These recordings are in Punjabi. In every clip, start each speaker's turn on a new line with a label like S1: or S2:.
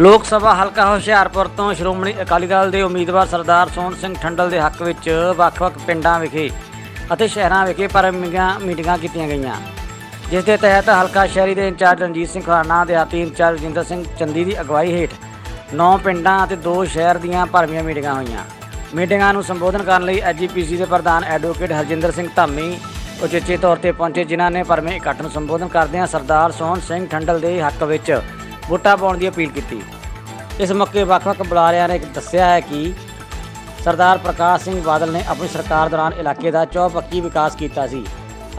S1: ਲੋਕ ਸਭਾ ਹਲਕਾ ਹੁਸ਼ਿਆਰਪੁਰ ਤੋਂ ਸ਼੍ਰੋਮਣੀ ਅਕਾਲੀ ਦਲ ਦੇ ਉਮੀਦਵਾਰ ਸਰਦਾਰ ਸੋਹਣ ਸਿੰਘ ਠੰਡਲ ਦੇ ਹੱਕ ਵਿੱਚ ਵੱਖ-ਵੱਖ ਪਿੰਡਾਂ ਵਿਖੇ ਅਤੇ ਸ਼ਹਿਰਾਂ ਵਿਖੇ ਪਰਮੀਆਂ ਮੀਟਿੰਗਾਂ ਕੀਤੀਆਂ ਗਈਆਂ, ਜਿਸ ਦੇ ਤਹਿਤ ਹਲਕਾ ਸ਼ਹਿਰੀ ਦੇ ਇੰਚਾਰਜ ਰਣਜੀਤ ਸਿੰਘ ਖਰਾਣਾ ਦਿਹਾਤੀ ਇੰਚਾਰਜ ਰਜਿੰਦਰ ਸਿੰਘ ਚੰਦੀ ਦੀ ਅਗਵਾਈ ਹੇਠ 9 ਪਿੰਡਾਂ ਅਤੇ 2 ਸ਼ਹਿਰ ਦੀਆਂ ਭਰਵੀਆਂ ਮੀਟਿੰਗਾਂ ਹੋਈਆਂ। ਮੀਟਿੰਗਾਂ ਨੂੰ ਸੰਬੋਧਨ ਕਰਨ ਲਈ ਐਜੀਪੀਸੀ ਦੇ ਪ੍ਰਧਾਨ ਐਡਵੋਕੇਟ ਹਰਜਿੰਦਰ ਸਿੰਘ ਧਾਮੀ ਉਚੇਚੇ ਤੌਰ ਤੇ ਪਹੁੰਚੇ, ਜਿਨ੍ਹਾਂ ਨੇ ਭਰਵੇਂ ਇਕੱਠ ਨੂੰ ਸੰਬੋਧਨ ਕਰਦਿਆਂ ਸਰਦਾਰ ਸੋਹਣ ਸਿੰਘ ਠੰਡਲ ਦੇ ਹੱਕ ਵਿੱਚ ਵੋਟਾਂ ਪਾਉਣ ਦੀ ਅਪੀਲ ਕੀਤੀ। ਇਸ ਮੌਕੇ ਵੱਖ-ਵੱਖ ਬੁਲਾਰਿਆਂ ਨੇ ਦੱਸਿਆ ਹੈ ਕਿ ਸਰਦਾਰ ਪ੍ਰਕਾਸ਼ ਸਿੰਘ ਬਾਦਲ ਨੇ ਆਪਣੀ ਸਰਕਾਰ ਦੌਰਾਨ ਇਲਾਕੇ ਦਾ ਚੌਪੱਕੀ ਵਿਕਾਸ ਕੀਤਾ ਸੀ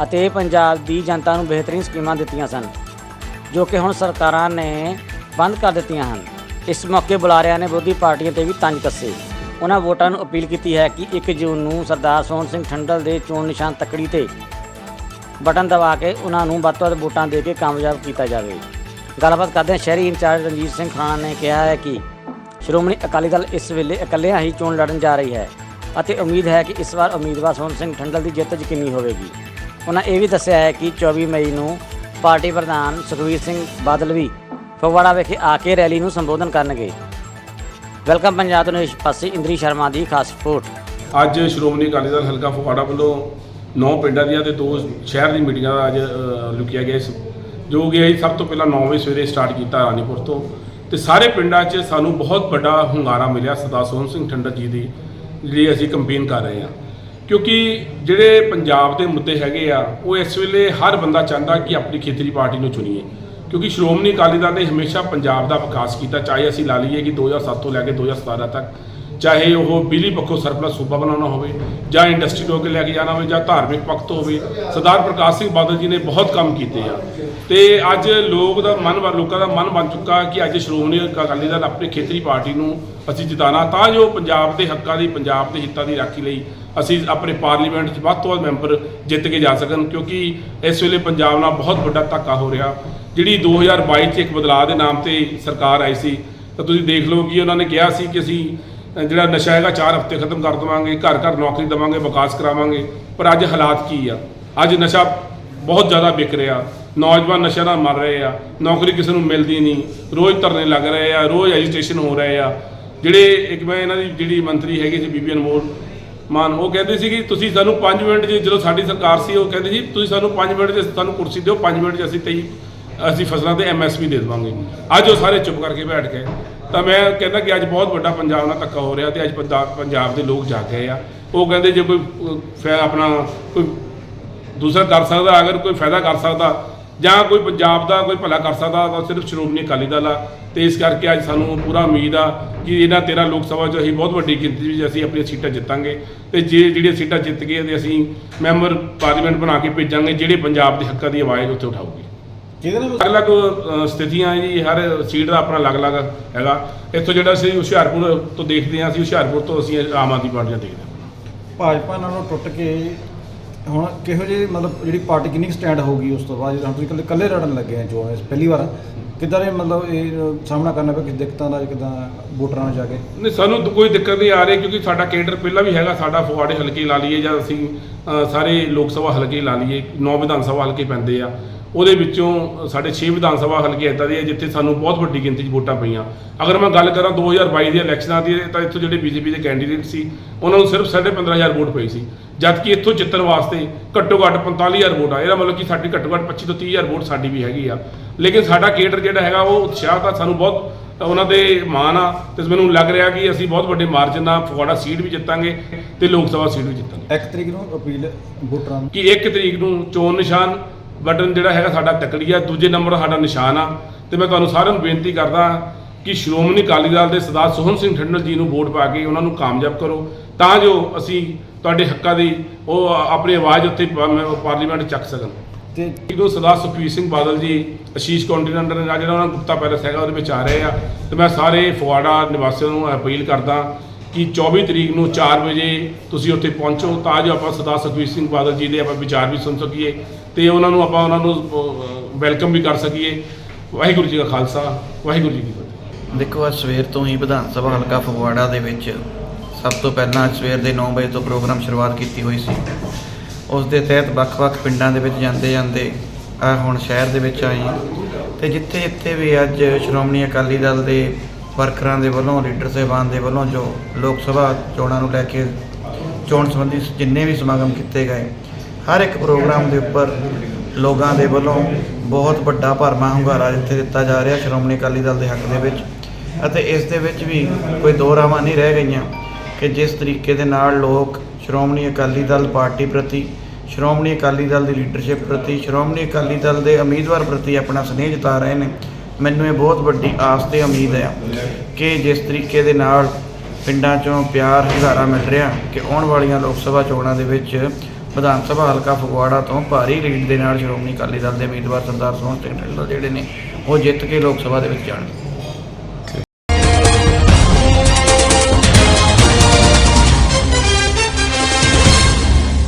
S1: ਅਤੇ ਪੰਜਾਬ ਦੀ ਜਨਤਾ ਨੂੰ ਬਿਹਤਰੀਨ ਸਕੀਮਾਂ ਦਿੱਤੀਆਂ ਸਨ, ਜੋ ਕਿ ਹੁਣ ਸਰਕਾਰਾਂ ਨੇ ਬੰਦ ਕਰ ਦਿੱਤੀਆਂ ਹਨ। ਇਸ ਮੌਕੇ ਬੁਲਾਰਿਆਂ ਨੇ ਵਿਰੋਧੀ ਪਾਰਟੀਆਂ ਤੇ ਵੀ ਤੰਜ ਕੱਸੇ। ਉਹਨਾਂ ਵੋਟਰਾਂ ਨੂੰ ਅਪੀਲ ਕੀਤੀ ਹੈ ਕਿ 1 ਜੂਨ ਨੂੰ ਸਰਦਾਰ ਸੋਹਣ ਸਿੰਘ ਠੰਡਲ ਦੇ ਚੋਣ ਨਿਸ਼ਾਨ ਤੱਕੜੀ ਤੇ ਬਟਨ ਦਬਾ ਕੇ ਉਹਨਾਂ ਨੂੰ ਵੱਧ ਤੋਂ ਵੱਧ ਵੋਟਾਂ ਦੇ ਕੇ ਕਾਮਯਾਬ ਕੀਤਾ ਜਾਵੇ। ਗੱਲਬਾਤ ਕਰਦੇ ਸ਼ਹਿਰੀ ਇੰਚਾਰਜ ਰਣਜੀਤ ਸਿੰਘ ਖਾਨ ਨੇ ਕਿਹਾ ਹੈ ਕਿ ਸ਼੍ਰੋਮਣੀ ਅਕਾਲੀ ਦਲ ਇਸ ਵੇਲੇ ਇਕੱਲਿਆਂ ਹੀ ਚੋਣ ਲੜਨ ਜਾ ਰਹੀ ਹੈ ਅਤੇ ਉਮੀਦ ਹੈ ਕਿ ਇਸ ਵਾਰ ਉਮੀਦਵਾਰ ਸੋਹਣ ਸਿੰਘ ਠੰਡਲ ਦੀ ਜਿੱਤ ਯਕੀਨੀ ਹੋਵੇਗੀ। ਉਹਨਾਂ ਇਹ ਵੀ ਦੱਸਿਆ ਹੈ ਕਿ 24 ਮਈ ਨੂੰ ਪਾਰਟੀ ਪ੍ਰਧਾਨ ਸੁਖਵੀਰ ਸਿੰਘ ਬਾਦਲ ਵੀ ਫਗਵਾੜਾ ਵਿਖੇ ਆ ਕੇ ਰੈਲੀ ਨੂੰ ਸੰਬੋਧਨ ਕਰਨਗੇ। ਵੈਲਕਮ ਪੰਜਾਬ ਤੋਂ ਇਸ ਪਾਸੇ, ਇੰਦਰੀ ਸ਼ਰਮਾ ਦੀ ਖਾਸ ਰਿਪੋਰਟ।
S2: ਅੱਜ ਸ਼੍ਰੋਮਣੀ ਅਕਾਲੀ ਦਲ ਹਲਕਾ ਫਗਵਾੜਾ ਵੱਲੋਂ ਨੌ ਪਿੰਡਾਂ ਦੀਆਂ ਤੇ ਦੋ ਸ਼ਹਿਰ ਦੀ ਮੀਟਿੰਗਾਂ ਦਾ ਅੱਜ ਲੁਕਿਆ ਗਿਆ ਸੀ ਜੋ ਕਿ ਅਸੀਂ ਸਭ ਤੋਂ ਪਹਿਲਾਂ 9 ਵਜੇ ਸਵੇਰੇ ਸਟਾਰਟ ਕੀਤਾ ਰਾਣੀਪੁਰ ਤੋਂ। ਤੇ ਸਾਰੇ ਪਿੰਡਾਂ 'ਚ ਸਾਨੂੰ ਬਹੁਤ ਵੱਡਾ ਹੁੰਗਾਰਾ ਮਿਲਿਆ ਸਰਦਾਰ ਸੋਹਣ ਸਿੰਘ ਠੰਡਰ ਜੀ ਦੀ, ਜਿਹੜੀ ਅਸੀਂ ਕੰਪੇਨ ਕਰ ਰਹੇ ਹਾਂ। ਕਿਉਂਕਿ ਜਿਹੜੇ ਪੰਜਾਬ ਦੇ ਮੁੱਦੇ ਹੈਗੇ ਆ, ਉਹ ਇਸ ਵੇਲੇ ਹਰ ਬੰਦਾ ਚਾਹੁੰਦਾ ਕਿ ਆਪਣੀ ਖੇਤਰੀ ਪਾਰਟੀ ਨੂੰ ਚੁਣੀਏ। ਕਿਉਂਕਿ ਸ਼੍ਰੋਮਣੀ ਅਕਾਲੀ ਦਲ ਨੇ ਹਮੇਸ਼ਾ ਪੰਜਾਬ ਦਾ ਵਿਕਾਸ ਕੀਤਾ, ਚਾਹੇ ਅਸੀਂ ਲਾ ਲਈਏ ਕਿ 2007 ਤੋਂ ਲੈ ਕੇ 2017 ਤੱਕ। ਚਾਹੇ ਉਹ ਬਿਜਲੀ ਪੱਖੋਂ ਸਰਪਲਸ ਸੂਬਾ ਬਣਾਉਣਾ ਹੋਵੇ ਜਾਂ ਇੰਡਸਟਰੀ ਤੋਂ ਅੱਗੇ ਲੈ ਕੇ ਜਾਣਾ ਹੋਵੇ ਜਾਂ ਧਾਰਮਿਕ ਪੱਖ ਤੋਂ ਹੋਵੇ, ਸਰਦਾਰ ਪ੍ਰਕਾਸ਼ ਸਿੰਘ ਬਾਦਲ ਜੀ ਨੇ ਬਹੁਤ ਕੰਮ ਕੀਤੇ ਆ। ਤੇ ਅੱਜ ਲੋਕ ਦਾ ਮਨ ਲੋਕਾਂ ਦਾ ਮਨ ਬਣ ਚੁੱਕਾ ਕਿ ਅੱਜ ਸ਼੍ਰੋਮਣੀ ਅਕਾਲੀ ਦਲ ਆਪਣੀ ਖੇਤਰੀ ਪਾਰਟੀ ਨੂੰ ਅਸੀਂ ਜਿਤਾਣਾ, ਤਾਂ ਜੋ ਪੰਜਾਬ ਦੇ ਹੱਕਾਂ ਦੀ, ਪੰਜਾਬ ਦੇ ਹਿੱਤਾਂ ਦੀ ਰਾਖੀ ਲਈ ਅਸੀਂ ਆਪਣੇ ਪਾਰਲੀਮੈਂਟ 'ਚ ਵੱਧ ਤੋਂ ਵੱਧ ਮੈਂਬਰ ਜਿੱਤ ਕੇ ਜਾ ਸਕਣ, ਕਿਉਂਕਿ ਇਸ ਵੇਲੇ ਪੰਜਾਬ ਨਾਲ ਬਹੁਤ ਵੱਡਾ ਧੱਕਾ ਹੋ ਰਿਹਾ। ਜਿਹੜੀ 2022 'ਚ ਇੱਕ ਬਦਲਾਅ ਦੇ ਨਾਮ ਤੇ ਸਰਕਾਰ ਆਈ ਸੀ, ਤਾਂ ਤੁਸੀਂ ਦੇਖ ਲਓ ਕਿ ਉਹਨਾਂ ਨੇ ਕਿਹਾ ਸੀ ਕਿ ਅਸੀਂ ਜਿਹੜਾ ਨਸ਼ਾ ਹੈਗਾ 4 ਹਫ਼ਤੇ ਖਤਮ ਕਰ ਦੇਵਾਂਗੇ, ਘਰ ਘਰ ਨੌਕਰੀ ਦੇਵਾਂਗੇ, ਵਿਕਾਸ ਕਰਾਵਾਂਗੇ। ਪਰ ਅੱਜ ਹਾਲਾਤ ਕੀ ਆ? ਅੱਜ ਨਸ਼ਾ ਬਹੁਤ ਜ਼ਿਆਦਾ ਵਿਕ ਰਿਹਾ। ਨੌਜਵਾਨ ਨਸ਼ਾ ਨਾਲ ਮਰ ਰਹੇ ਆ। ਨੌਕਰੀ ਕਿਸੇ ਨੂੰ ਮਿਲਦੀ ਨਹੀਂ। ਰੋਜ਼ ਧਰਨੇ ਲੱਗ ਰਹੇ ਆ, ਰੋਜ਼ ਐਜੀਟੇਸ਼ਨ ਹੋ ਰਹੇ ਆ। ਜਿਹੜੇ ਇੱਕ ਮੈਂ ਇਹਨਾਂ ਦੀ ਜਿਹੜੀ ਮੰਤਰੀ ਹੈਗੀ ਸੀ, ਬੀਬੀ ਅਨਮੋਲ ਮਾਨ, ਉਹ ਕਹਿੰਦੇ ਸੀ ਕਿ ਤੁਸੀਂ ਸਾਨੂੰ 5 ਮਿੰਟ 'ਚ ਜਦੋਂ ਸਾਡੀ ਸਰਕਾਰ ਸੀ, ਉਹ ਕਹਿੰਦੇ ਸੀ, ਤੁਸੀਂ ਸਾਨੂੰ 5 ਮਿੰਟ 'ਚ ਸਾਨੂੰ ਕੁਰਸੀ ਦਿਓ 5 ਮਿੰਟ 'ਚ ਅਸੀਂ ਤੇਈ ਅਸੀਂ ਫਸਲਾਂ ਤੇ ਐਮਐਸਪੀ ਦੇ ਦੇਵਾਂਗੇ ਅੱਜ ਉਹ ਸਾਰੇ ਚੁੱਪ ਕਰਕੇ ਬੈਠ ਗਏ। ਤਾਂ ਮੈਂ ਕਹਿੰਦਾ ਕਿ ਅੱਜ ਬਹੁਤ ਵੱਡਾ ਪੰਜਾਬ ਨਾਲ ਧੱਕਾ ਹੋ ਰਿਹਾ ਤੇ ਅੱਜ ਪੰਜਾਬ ਪੰਜਾਬ ਦੇ ਲੋਕ ਜਾਗ ਗਏ ਆ। ਉਹ ਕਹਿੰਦੇ ਜੇ ਕੋਈ ਫੈ, ਆਪਣਾ ਕੋਈ ਦੂਸਰਾ ਕਰ ਸਕਦਾ, ਅਗਰ ਕੋਈ ਫਾਇਦਾ ਕਰ ਸਕਦਾ ਜਾਂ ਕੋਈ ਪੰਜਾਬ ਦਾ ਕੋਈ ਭਲਾ ਕਰ ਸਕਦਾ ਤਾਂ ਸਿਰਫ ਸ਼੍ਰੋਮਣੀ ਅਕਾਲੀ ਦਲ ਆ। ਤੇ ਇਸ ਕਰਕੇ ਅੱਜ ਸਾਨੂੰ ਪੂਰਾ ਉਮੀਦ ਆ ਕਿ ਇਹਨਾਂ 13 ਲੋਕ ਸਭਾ 'ਚ ਅਸੀਂ ਬਹੁਤ ਵੱਡੀ ਗਿਣਤੀ ਵਿੱਚ ਅਸੀਂ ਆਪਣੀਆਂ ਸੀਟਾਂ ਜਿੱਤਾਂਗੇ। ਤੇ ਜੇ ਜਿਹੜੀਆਂ ਸੀਟਾਂ ਜਿੱਤ ਗਏ ਤੇ ਅਸੀਂ ਮੈਂਬਰ ਪਾਰਲੀਮੈਂਟ ਬਣਾ ਕੇ ਭੇਜਾਂਗੇ, ਜਿਹੜੇ ਪੰਜਾਬ ਦੇ ਹੱਕਾਂ ਦੀ ਆਵਾਜ਼ ਉੱਥੇ ਉਠਾਊਗੀ।
S3: ਜਿਹਦੇ ਨਾਲ
S2: ਅਲੱਗ ਅਲੱਗ ਸਥਿਤੀਆਂ ਜੀ ਹਰ ਸੀਟ ਦਾ ਆਪਣਾ ਅਲੱਗ-ਅਲੱਗ ਹੈਗਾ। ਇੱਥੋਂ ਜਿਹੜਾ ਅਸੀਂ ਹੁਸ਼ਿਆਰਪੁਰ ਤੋਂ ਦੇਖਦੇ ਹਾਂ ਅਸੀਂ ਹੁਸ਼ਿਆਰਪੁਰ ਤੋਂ ਅਸੀਂ ਆਮ ਆਦਮੀ ਪਾਰਟੀ ਦਾ ਦੇਖਦੇ ਹਾਂ।
S3: ਭਾਜਪਾ ਨਾਲੋਂ ਟੁੱਟ ਕੇ ਹੁਣ ਕਿਹੋ ਜਿਹੀ ਮਤਲਬ ਜਿਹੜੀ ਪਾਰਟੀ ਕਿੰਨੀ ਸਟੈਂਡ ਹੋਊਗੀ ਉਸ ਤੋਂ ਬਾਅਦ? ਜਦੋਂ ਤੁਸੀਂ ਇਕੱਲੇ ਇਕੱਲੇ ਲੜਨ ਲੱਗੇ ਆ ਇਸ ਪਹਿਲੀ ਵਾਰ। ਕਿੱਦਾਂ ਦੇ ਮਤਲਬ ਇਹ ਸਾਹਮਣਾ ਕਰਨਾ ਪਿਆ ਕਿ ਦਿੱਕਤਾਂ ਦਾ ਕਿਦਾਂ ਵੋਟਰਾਂ ਨਾਲ ਜਾ ਕੇ?
S2: ਨਹੀਂ ਸਾਨੂੰ ਤਾਂ ਕੋਈ ਦਿੱਕਤ ਨਹੀਂ ਆ ਰਹੀ ਕਿਉਂਕਿ ਸਾਡਾ ਕੇਡਰ ਪਹਿਲਾਂ ਵੀ ਹੈਗਾ ਸਾਡਾ ਫਗਵਾੜੇ ਹਲਕੇ ਲਾ ਲਈਏ ਜਾਂ ਅਸੀਂ ਅ, ਸਾਰੇ ਲੋਕ ਸਭਾ ਹਲਕੇ ਲਾ ਲਈਏ ਨੌ ਵਿਧਾਨ ਸਭਾ ਹਲਕੇ ਪੈਂਦੇ ਆ। ਉਹਦੇ ਵਿੱਚੋਂ ਸਾਡੇ 6 ਵਿਧਾਨ ਸਭਾ ਹਲਕੇ ਇੱਦਾਂ ਦੇ ਆ ਜਿੱਥੇ ਸਾਨੂੰ ਬਹੁਤ ਵੱਡੀ ਗਿਣਤੀ 'ਚ ਵੋਟਾਂ ਪਈਆਂ। ਅਗਰ ਮੈਂ ਗੱਲ ਕਰਾਂ 2022 ਦੇ ਇਲੈਕਸ਼ਨਾਂ ਦੀ ਤਾਂ ਇੱਥੋਂ ਜਿਹੜੇ ਬੀਜੇਪੀ ਦੇ ਕੈਂਡੀਡੇਟ ਸੀ ਉਹਨਾਂ ਨੂੰ ਸਿਰਫ 15500 ਵੋਟ ਪਈ ਸੀ। ਜਦ ਕਿ ਇੱਥੋਂ ਜਿੱਤਣ ਵਾਸਤੇ ਘੱਟੋ ਘੱਟ 45000 ਵੋਟ ਆ ਇਹਦਾ ਮਤਲਬ ਕਿ ਸਾਡੀ ਘੱਟੋ ਘੱਟ 25 ਤੋਂ 30000 ਵੋਟ ਸਾਡੀ ਵੀ ਹੈਗੀ ਆ। ਲੇਕਿਨ ਸਾਡਾ ਕੇਡਰ ਜਿਹੜਾ ਹੈਗਾ ਉਹ ਉਤਸ਼ਾਹ ਤਾਂ ਸਾਨੂੰ ਬਹੁਤ ਉਹਨਾਂ ਦੇ ਮਾਣ ਆ ਤੇ ਮੈਨੂੰ ਲੱਗ ਰਿਹਾ ਕਿ ਅਸੀਂ ਬਹੁਤ ਵੱਡੇ ਮਾਰਜਨ ਨਾਲ ਫਗਵਾੜਾ ਸੀਟ ਵੀ ਜਿੱਤਾਂਗੇ ਤੇ ਲੋਕ ਸਭਾ ਸੀਟ ਵੀ ਜਿੱਤਾਂਗੇ
S3: ਇੱਕ ਤਰੀਕ ਨੂੰ ਅਪੀਲ ਵੋਟਰਾਂ ਨੂੰ।
S2: ਕਿ 1 ਤਰੀਕ ਨੂੰ ਚੋਣ ਨਿਸ਼ਾਨ ਬਟਨ ਜਿਹੜਾ ਹੈਗਾ ਸਾਡਾ ਤਕੜੀ ਆ ਦੂਜੇ ਨੰਬਰ ਸਾਡਾ ਨਿਸ਼ਾਨ ਆ। ਤੇ ਮੈਂ ਤੁਹਾਨੂੰ ਸਾਰਿਆਂ ਨੂੰ ਬੇਨਤੀ ਕਰਦਾ ਕਿ ਸ਼੍ਰੋਮਣੀ ਅਕਾਲੀ ਦਲ ਦੇ ਸਰਦਾਰ ਸੋਹਣ ਸਿੰਘ ਠੰਡਲ ਜੀ ਨੂੰ ਵੋਟ ਪਾ ਕੇ ਉਹਨਾਂ ਨੂੰ ਕਾਮਯਾਬ ਕਰੋ। ਤਾਂ ਜੋ ਅਸੀਂ ਤੁਹਾਡੇ ਹੱਕਾਂ ਦੀ ਉਹ ਆਪਣੀ ਆਵਾਜ਼ ਉੱਤੇ ਪਾਰਲੀਮੈਂਟ ਚੱਕ ਸਕਣ।
S3: ਤੇ
S2: ਜਦੋਂ ਸਰਦਾਰ ਸੁਖਬੀਰ ਸਿੰਘ ਬਾਦਲ ਜੀ ਅਸ਼ੀਸ਼ ਕੰਟੀਨੈਂਟਰ ਦਾ ਜਿਹੜਾ ਉਹਨਾਂ ਗੁਪਤਾ ਪੈਲਸ ਹੈਗਾ ਉਹਦੇ ਵਿੱਚ ਆ ਰਹੇ ਆ। ਤੇ ਮੈਂ ਸਾਰੇ ਫਗਵਾੜਾ ਨਿਵਾਸੀਆਂ ਨੂੰ ਅਪੀਲ ਕਰਦਾ ਕਿ 24 ਤਰੀਕ ਨੂੰ 4 ਵਜੇ ਤੁਸੀਂ ਉੱਥੇ ਪਹੁੰਚੋ। ਤਾਂ ਜੋ ਆਪਾਂ ਸਰਦਾਰ ਸੁਖਬੀਰ ਸਿੰਘ ਬਾਦਲ ਜੀ ਦੇ ਆਪਾਂ ਵਿਚਾਰ ਵੀ ਸੁਣ ਸਕੀਏ। ਤੇ ਉਹਨਾਂ ਨੂੰ ਆਪਾਂ ਉਹਨਾਂ ਨੂੰ ਵੈਲਕਮ ਵੀ ਕਰ ਸਕੀਏ। ਵਾਹਿਗੁਰੂ ਜੀ ਕਾ ਖਾਲਸਾ, ਵਾਹਿਗੁਰੂ ਜੀ ਕੀ ਫਤਿਹ।
S4: ਦੇਖੋ, ਅੱਜ ਸਵੇਰ ਤੋਂ ਹੀ ਵਿਧਾਨ ਸਭਾ ਹਲਕਾ ਫਗਵਾੜਾ ਦੇ ਵਿੱਚ ਸਭ ਤੋਂ ਪਹਿਲਾਂ ਸਵੇਰ ਦੇ 9 ਵਜੇ ਤੋਂ ਪ੍ਰੋਗਰਾਮ ਸ਼ੁਰੂਆਤ ਕੀਤੀ ਹੋਈ ਸੀ। ਉਸ ਦੇ ਤਹਿਤ ਵੱਖ-ਵੱਖ ਪਿੰਡਾਂ ਦੇ ਵਿੱਚ ਜਾਂਦੇ ਜਾਂਦੇ ਆ ਹੁਣ ਸ਼ਹਿਰ ਦੇ ਵਿੱਚ ਆਏ ਹਾਂ। ਤੇ ਜਿੱਥੇ ਜਿੱਥੇ ਵੀ ਅੱਜ ਸ਼੍ਰੋਮਣੀ ਅਕਾਲੀ ਦਲ ਦੇ ਵਰਕਰਾਂ ਦੇ ਵੱਲੋਂ, ਲੀਡਰ ਸਾਹਿਬਾਨ ਦੇ ਵੱਲੋਂ ਜੋ ਲੋਕ ਸਭਾ ਚੋਣਾਂ ਨੂੰ ਲੈ ਕੇ ਚੋਣ ਸੰਬੰਧੀ ਜਿੰਨੇ ਵੀ ਸਮਾਗਮ ਕੀਤੇ ਗਏ ਹਰ ਇੱਕ ਪ੍ਰੋਗਰਾਮ ਦੇ ਉੱਪਰ ਲੋਕਾਂ ਦੇ ਵੱਲੋਂ ਬਹੁਤ ਵੱਡਾ ਭਰਮਾ ਹੁੰਗਾਰਾ ਇੱਥੇ ਦਿੱਤਾ ਜਾ ਰਿਹਾ ਸ਼੍ਰੋਮਣੀ ਅਕਾਲੀ ਦਲ ਦੇ ਹੱਕ ਦੇ ਵਿੱਚ ਅਤੇ ਇਸ ਦੇ ਵਿੱਚ ਵੀ ਕੋਈ ਦੋ ਰਾਵਾਂ ਨਹੀਂ ਰਹਿ ਗਈਆਂ ਕਿ ਜਿਸ ਤਰੀਕੇ ਦੇ ਨਾਲ ਲੋਕ ਸ਼੍ਰੋਮਣੀ ਅਕਾਲੀ ਦਲ ਪਾਰਟੀ ਪ੍ਰਤੀ, ਸ਼੍ਰੋਮਣੀ ਅਕਾਲੀ ਦਲ ਦੀ ਲੀਡਰਸ਼ਿਪ ਪ੍ਰਤੀ, ਸ਼੍ਰੋਮਣੀ ਅਕਾਲੀ ਦਲ ਦੇ ਉਮੀਦਵਾਰ ਪ੍ਰਤੀ ਆਪਣਾ ਸਨੇਹ ਜਤਾ ਰਹੇ ਨੇ, ਮੈਨੂੰ ਇਹ ਬਹੁਤ ਵੱਡੀ ਆਸ ਤੇ ਉਮੀਦ ਹੈ ਕਿ ਜਿਸ ਤਰੀਕੇ ਦੇ ਨਾਲ ਪਿੰਡਾਂ 'ਚੋਂ ਪਿਆਰ, ਹੁੰਗਾਰਾ ਮਿਲ ਰਿਹਾ ਕਿ ਆਉਣ ਵਾਲੀਆਂ ਲੋਕ ਸਭਾ ਚੋਣਾਂ ਦੇ ਵਿੱਚ ਵਿਧਾਨ ਸਭਾ ਹਲਕਾ ਫਗਵਾੜਾ ਤੋਂ ਭਾਰੀ ਲੀਡ ਦੇ ਨਾਲ ਸ਼੍ਰੋਮਣੀ ਅਕਾਲੀ ਦਲ ਦੇ ਉਮੀਦਵਾਰ ਸਰਦਾਰ ਸੋਹਣ ਸਿੰਘ ਢਿੱਲੋਂ ਜਿਹੜੇ ਨੇ, ਉਹ ਜਿੱਤ ਕੇ ਲੋਕ ਸਭਾ ਦੇ ਵਿੱਚ ਜਾਣਗੇ।